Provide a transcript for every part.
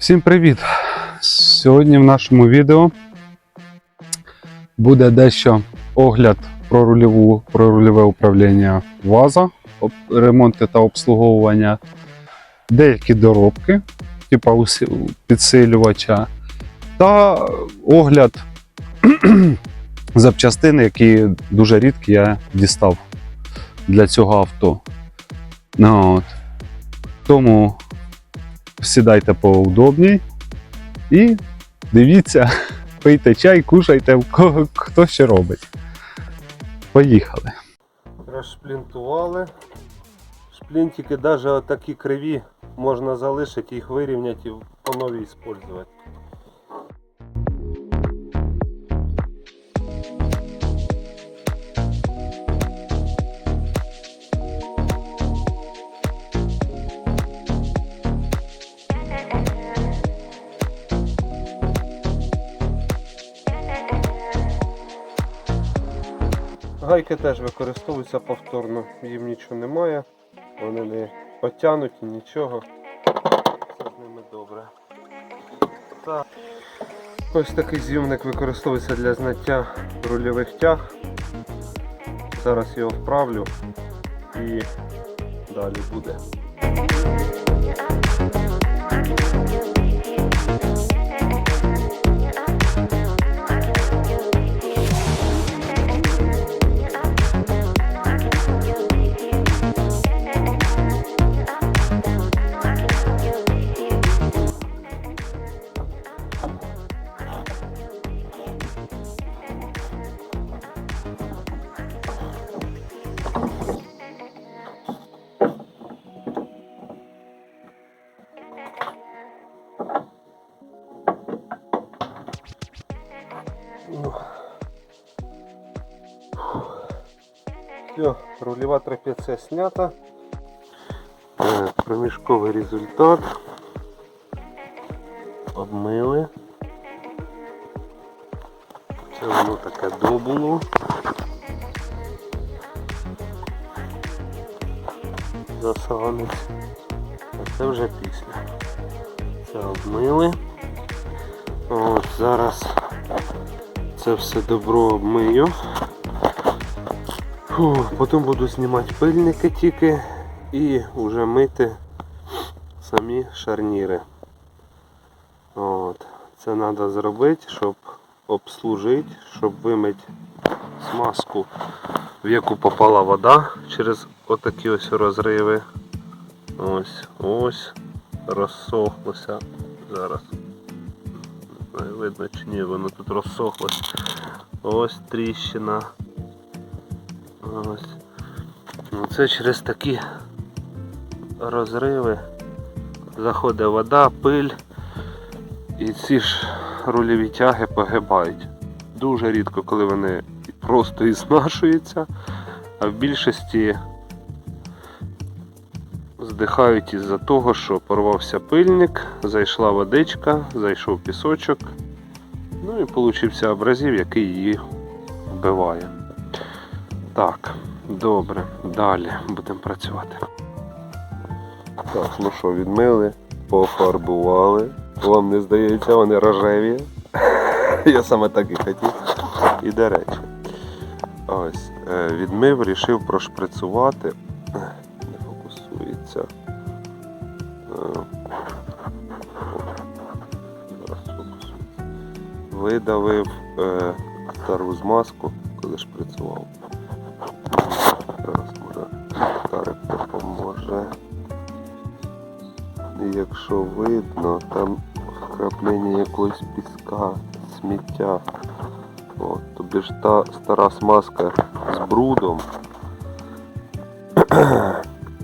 Всім привіт! Сьогодні в нашому відео буде дещо огляд про рульову, про рульове управління ВАЗа, ремонти та обслуговування, деякі доробки, типа усі- підсилювача, та огляд запчастин, які дуже рідкі я дістав для цього авто. Ну, от. Тому сідайте поудобній і дивіться, пийте чай, кушайте, хто що робить. Поїхали. Розшплінтували. Шплінтики навіть отакі криві можна залишити, їх вирівняти і по новій використовувати. Гайки теж використовуються повторно, їм нічого немає, вони не потягнуті, нічого. Все з ними добре. Так. Ось такий зйомник використовується для зняття рульових тяг. Зараз його вправлю і далі буде. Рульова трапеція снята. Проміжковий результат. Обмили. Це воно таке добуло. Засанець. А це вже після. Це обмили. От зараз це все добро обмию. Фу, потім буду знімати пильники тільки і вже мити самі шарніри. От. Це треба зробити, щоб обслужити, щоб вимити смазку, в яку попала вода через отакі ось розриви. Ось, ось, розсохлося. Зараз. Не знаю, видно чи ні, воно тут розсохлося. Ось тріщина. Ось. Ну, це через такі розриви заходить вода, пиль і ці ж рульові тяги погибають. Дуже рідко, коли вони просто і знашуються, а в більшості здихають із-за того, що порвався пильник, зайшла водичка, зайшов пісочок, ну і получився абразив, який її вбиває. Так, добре, далі будемо працювати. Так, ну що, відмили, пофарбували. Вам не здається, вони рожеві. Я саме так і хотів. І до речі, ось, е, відмив, вирішив прошприцювати. Не фокусується. Е. Видавив е, стару змазку, коли шприцював. Якщо видно, там вкраплення якогось піска, сміття. От, тобі ж та стара смазка з брудом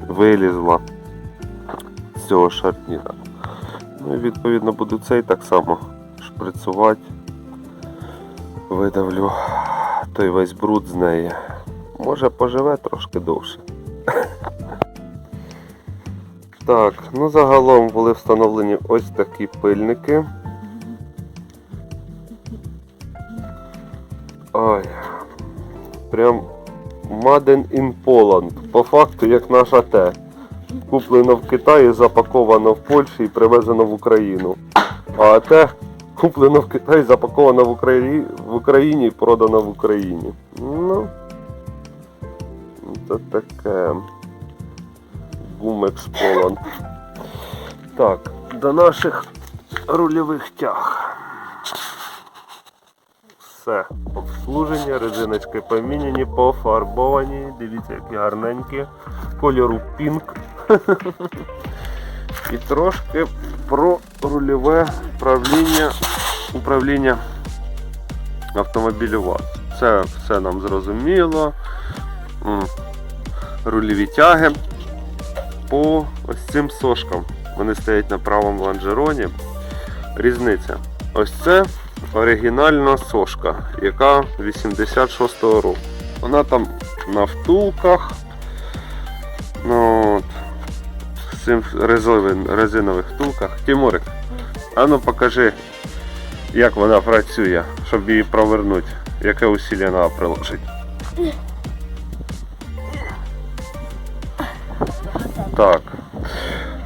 вилізла з цього шарніра. Ну і відповідно буду цей так само шприцувати. Видавлю той весь бруд з неї. Може поживе трошки довше. Так, ну загалом були встановлені ось такі пильники. Ой, прям Made in Poland. По факту як наша те. Куплено в Китаї, запаковано в Польщі і привезено в Україну. А те куплено в Китаї, запаковано в Україні, в Україні і продано в Україні. Ну. Це таке. Бумекс Поланд. Так, до наших рульових тяг. Все, обслуження, резиночки поміняні, пофарбовані. Дивіться, які гарненькі. Кольору пінк. І трошки про рульове управління, управління автомобілю ВАЗ. Це все нам зрозуміло. Рульові тяги по ось цим сошкам. Вони стоять на правому лонжероні. Різниця. Ось це оригінальна сошка, яка 86-го року. Вона там на втулках. Ну, от, з цим резинових втулках. Тимурик, а ну покажи, як вона працює, щоб її провернути. Яке усилля треба приложити. Так.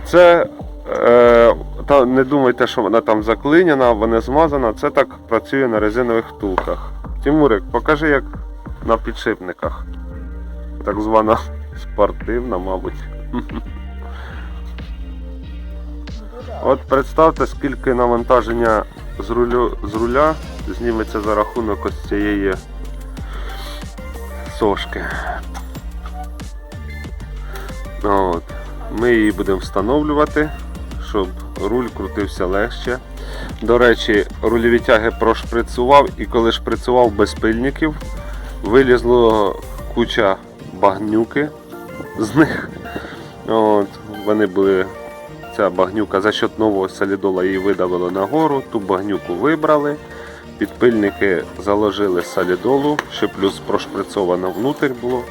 Це е, та не думайте, що вона там заклинена або не змазана. Це так працює на резинових втулках. Тимурик, покажи, як на підшипниках. Так звана спортивна, мабуть. От представте, скільки навантаження з, рулю, з руля зніметься за рахунок ось цієї сошки. От. Ми її будемо встановлювати, щоб руль крутився легше. До речі, рульові тяги прошприцував і коли шприцував без пильників, вилізло куча багнюки з них. От, вони були, ця багнюка за счет нового солідола її видавило нагору, ту багнюку вибрали. Підпильники заложили солідолу, ще плюс прошприцовано внутрь було.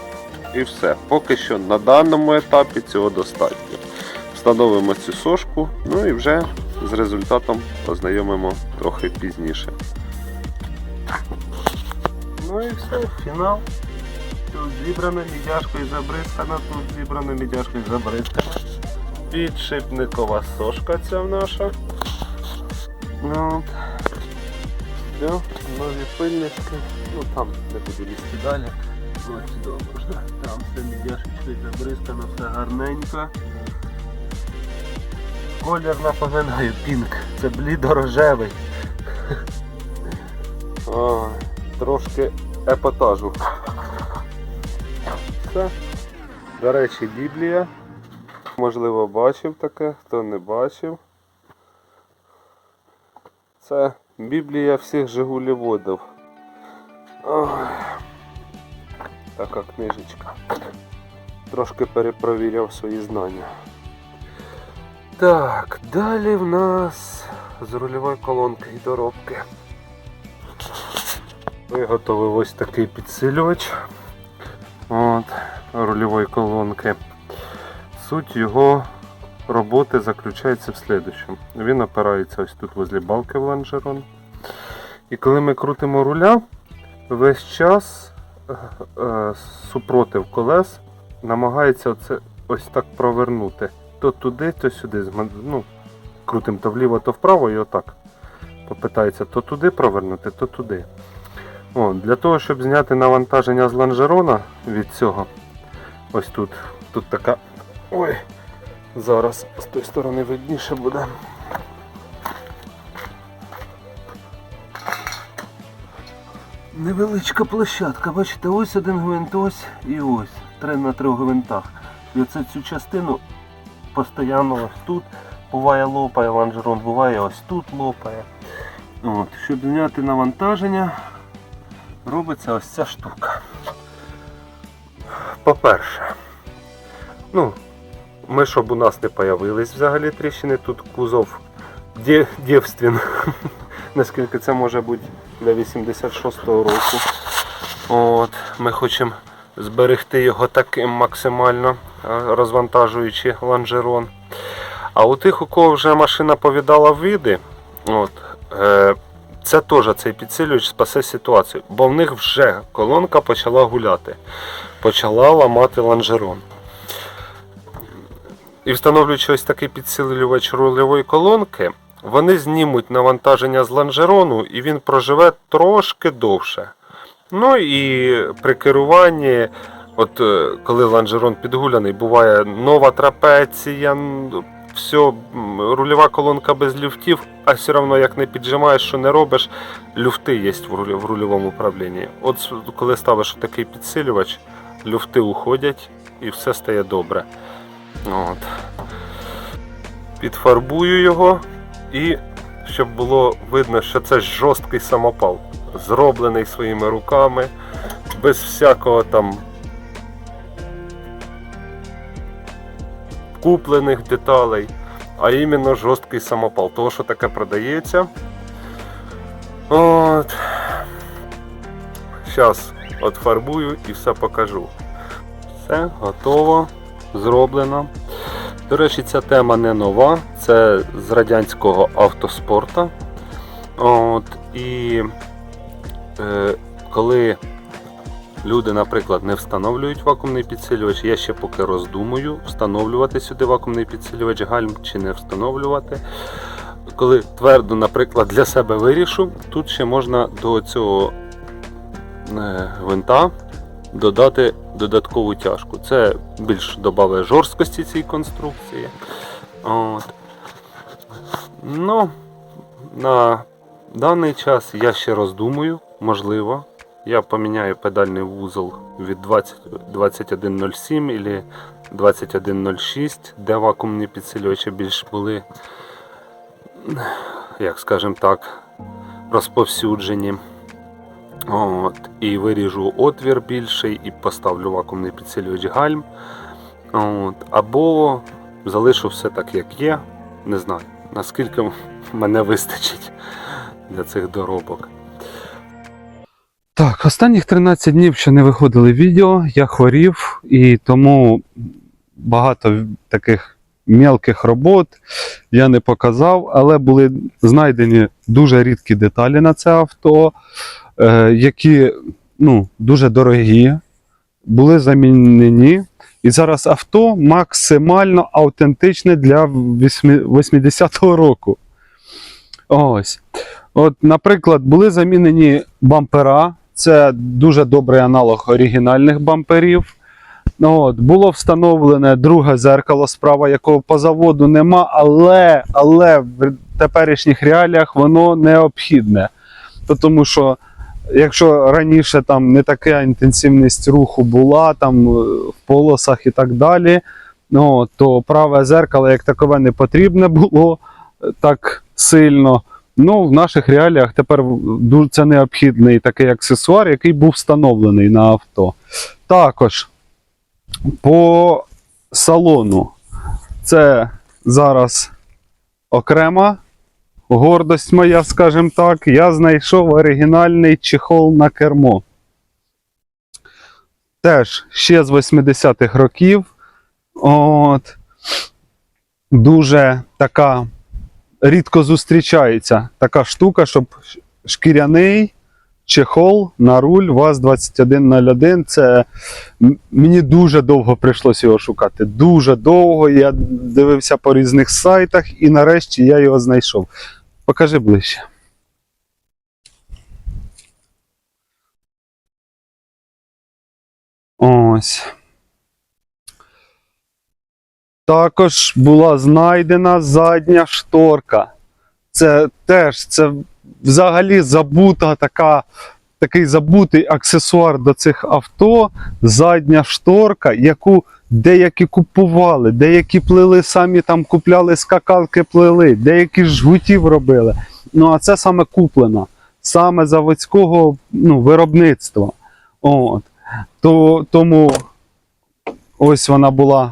І все. Поки що на даному етапі цього достатньо. Встановимо цю сошку, ну і вже з результатом ознайомимо трохи пізніше. Ну і все, фінал. Тут зібрано мідяшкою забризкано, тут зібрано мідяшкою забризкано. Підшипникова сошка ця наша. Ну. Все, нові пильнички. Ну там не буду лізти далі. Ось сюди. Там все мідяшечкою забризкано, все гарненько. Колір напоминаю, пінк. Це блідорожевий. Трошки епатажу. Все. До речі, Біблія. Можливо, бачив таке, хто не бачив. Це Біблія всіх Жигуліводів. Ой. Така книжечка. Трошки перепровіряв свої знання. Так, далі в нас з рульової колонки і доробки. Виготовив ось такий підсилювач от, рульової колонки. Суть його роботи заключається в слідчому. Він опирається ось тут возле балки в лонжерон. І коли ми крутимо руля, весь час супротив колес намагається оце ось так провернути. То туди, то сюди. Ну, крутим то вліво, то вправо і отак. Попитається то туди провернути, то туди. О, для того, щоб зняти навантаження з лонжерона від цього, ось тут. Тут така. Ой, зараз з тої сторони видніше буде. Невеличка площадка, бачите, ось один гвинт, ось і ось. Три на трьох гвинтах. І оце цю частину постійно ось тут буває лопає лонжерон, буває ось тут лопає. От, щоб зняти навантаження, робиться ось ця штука. По-перше, ну, ми щоб у нас не появились взагалі тріщини, тут кузов дє- наскільки це може бути для 86-го року. От, ми хочемо зберегти його таким максимально, е, розвантажуючи лонжерон. А у тих, у кого вже машина повідала види, от, е, це теж цей підсилювач спасе ситуацію, бо в них вже колонка почала гуляти, почала ламати лонжерон. І встановлюючи ось такий підсилювач рульової колонки, вони знімуть навантаження з лонжерону і він проживе трошки довше. Ну і при керуванні, от е, коли лонжерон підгуляний, буває нова трапеція, все, рульова колонка без люфтів, а все одно як не піджимаєш, що не робиш, люфти є в рульовому управлінні. От коли ставиш такий підсилювач, люфти уходять і все стає добре. От. Підфарбую його і щоб було видно, що це жорсткий самопал, зроблений своїми руками, без всякого там куплених деталей, а іменно жорсткий самопал. Того, що таке продається. От. Зараз отфарбую і все покажу. Все, готово, зроблено. До речі, ця тема не нова, це з радянського автоспорта. От, і е, коли люди, наприклад, не встановлюють вакуумний підсилювач, я ще поки роздумую, встановлювати сюди вакуумний підсилювач гальм чи не встановлювати. Коли твердо, наприклад, для себе вирішу, тут ще можна до цього е, гвинта додати додаткову тяжку. Це більш додає жорсткості цій конструкції. От. Ну, на даний час я ще роздумую, можливо. Я поміняю педальний вузол від 20, 2107 або 2106, де вакуумні підсилювачі більш були, як скажем так, розповсюджені. От, і виріжу отвір більший і поставлю вакуумний підсилювач гальм. От, або залишу все так, як є. Не знаю, наскільки мене вистачить для цих доробок. Так, останніх 13 днів ще не виходили відео, я хворів, і тому багато таких мелких робот я не показав, але були знайдені дуже рідкі деталі на це авто, які ну, дуже дорогі, були замінені. І зараз авто максимально автентичне для 80-го року. Ось. От, наприклад, були замінені бампера. Це дуже добрий аналог оригінальних бамперів. Ну, От, було встановлене друге зеркало справа, якого по заводу нема, але, але в теперішніх реаліях воно необхідне. То Тому що якщо раніше там не така інтенсивність руху була там е, в полосах і так далі, ну, то праве зеркало як такове не потрібне було е, так сильно. Ну, в наших реаліях тепер це необхідний такий аксесуар, який був встановлений на авто. Також по салону це зараз окрема гордость моя, скажімо так. Я знайшов оригінальний чехол на кермо. Теж ще з 80-х років. От. Дуже така рідко зустрічається така штука, щоб шкіряний чехол на руль ВАЗ-2101. Це мені дуже довго прийшлося його шукати. Дуже довго. Я дивився по різних сайтах і нарешті я його знайшов. Покажи ближче. Ось. Також була знайдена задня шторка. Це теж це взагалі забута така, такий забутий аксесуар до цих авто. Задня шторка, яку деякі купували, деякі плели самі там купляли скакалки, плели, деякі жгутів робили. Ну а це саме куплено, саме заводського ну, виробництва. От. То, тому ось вона була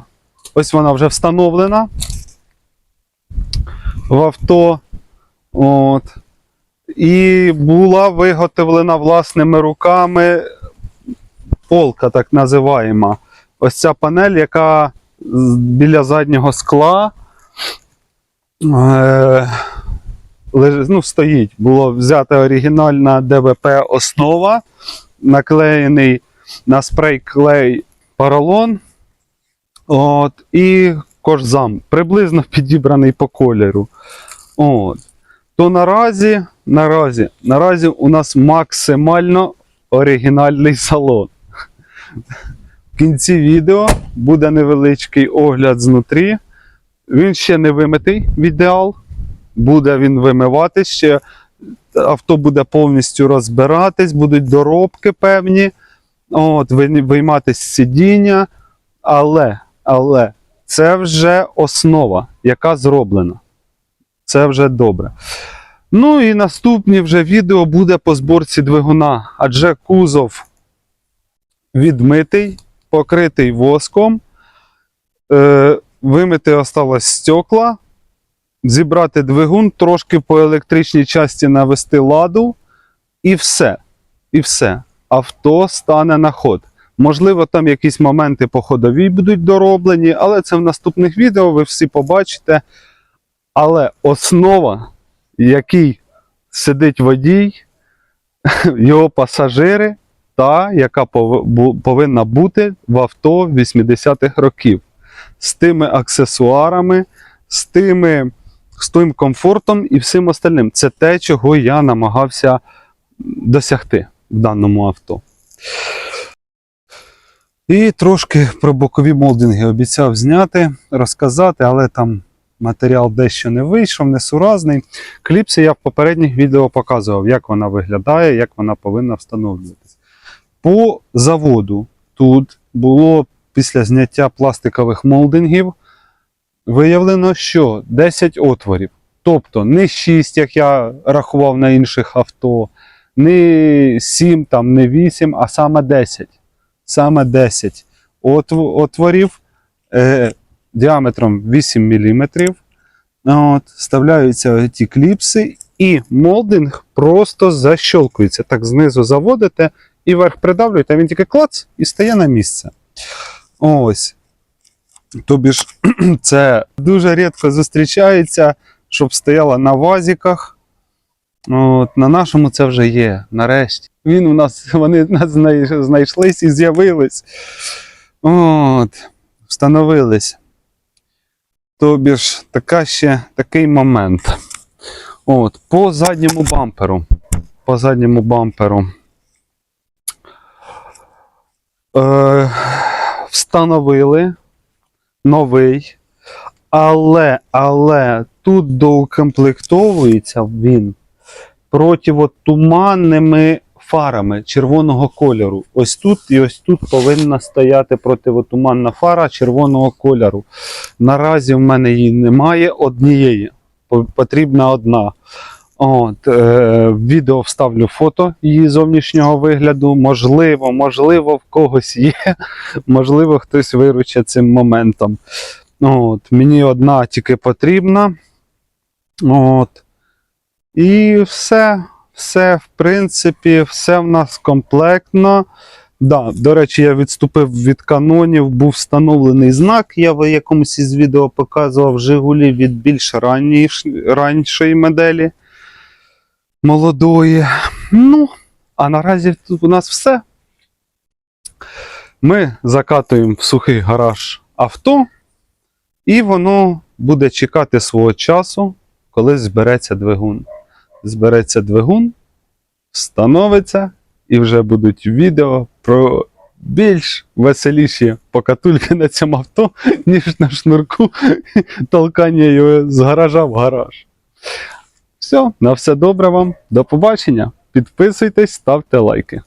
Ось вона вже встановлена в авто. От. І була виготовлена власними руками полка, так називаємо. Ось ця панель, яка біля заднього скла е, ну, стоїть. Було взята оригінальна ДВП основа, наклеєний на спрей клей поролон. От, і кожзам приблизно підібраний по кольору. От. То наразі, наразі, наразі у нас максимально оригінальний салон. В кінці відео буде невеличкий огляд знутрі. Він ще не вимитий в ідеал. Буде він вимиватись ще. Авто буде повністю розбиратись, будуть доробки певні. От, ви- вийматись сидіння. Але, але це вже основа, яка зроблена. Це вже добре. Ну і наступне вже відео буде по зборці двигуна, адже кузов відмитий, покритий воском. Е, вимити осталось стекла, зібрати двигун, трошки по електричній часті навести ладу, і все. І все. Авто стане на ход. Можливо, там якісь моменти по ходовій будуть дороблені, але це в наступних відео ви всі побачите. Але основа, який сидить водій, його пасажири, та, яка повинна бути в авто 80-х років. З тими аксесуарами, з, тими, з тим комфортом і всім остальним. Це те, чого я намагався досягти в даному авто. І трошки про бокові молдинги обіцяв зняти, розказати, але там матеріал дещо не вийшов, несуразний. Кліпси я в попередніх відео показував, як вона виглядає, як вона повинна встановлюватись. По заводу тут було після зняття пластикових молдингів виявлено, що 10 отворів. Тобто не 6, як я рахував на інших авто, не 7, там, не 8, а саме 10. Саме 10 отв- отворів е, діаметром 8 мм. От, вставляються ті кліпси, і молдинг просто защолкується. Так знизу заводите і вверх а він тільки клац і стає на місце. Ось. Тобі ж це дуже рідко зустрічається, щоб стояла на вазіках. От, на нашому це вже є, нарешті. Він у нас, вони в нас знайшлись і з'явились. От, встановились. Тобі ж така ще такий момент. От, по задньому бамперу. По задньому бамперу. Е, встановили новий. Але, але тут доукомплектовується він противотуманними фарами червоного кольору. Ось тут і ось тут повинна стояти противотуманна фара червоного кольору. Наразі в мене її немає однієї. Потрібна одна. От, е, відео вставлю фото її зовнішнього вигляду. Можливо, можливо, в когось є. Можливо, хтось виручить цим моментом. От, мені одна тільки потрібна. От. І все, все, в принципі, все в нас комплектно. Да, до речі, я відступив від канонів, був встановлений знак. Я в якомусь із відео показував Жигулі від більш ранньої моделі молодої. Ну, а наразі тут у нас все. Ми закатуємо в сухий гараж авто, і воно буде чекати свого часу, коли збереться двигун. Збереться двигун, встановиться, і вже будуть відео про більш веселіші покатульки на цьому авто, ніж на шнурку толкання його з гаража в гараж. Все, на все добре вам. До побачення. Підписуйтесь, ставте лайки.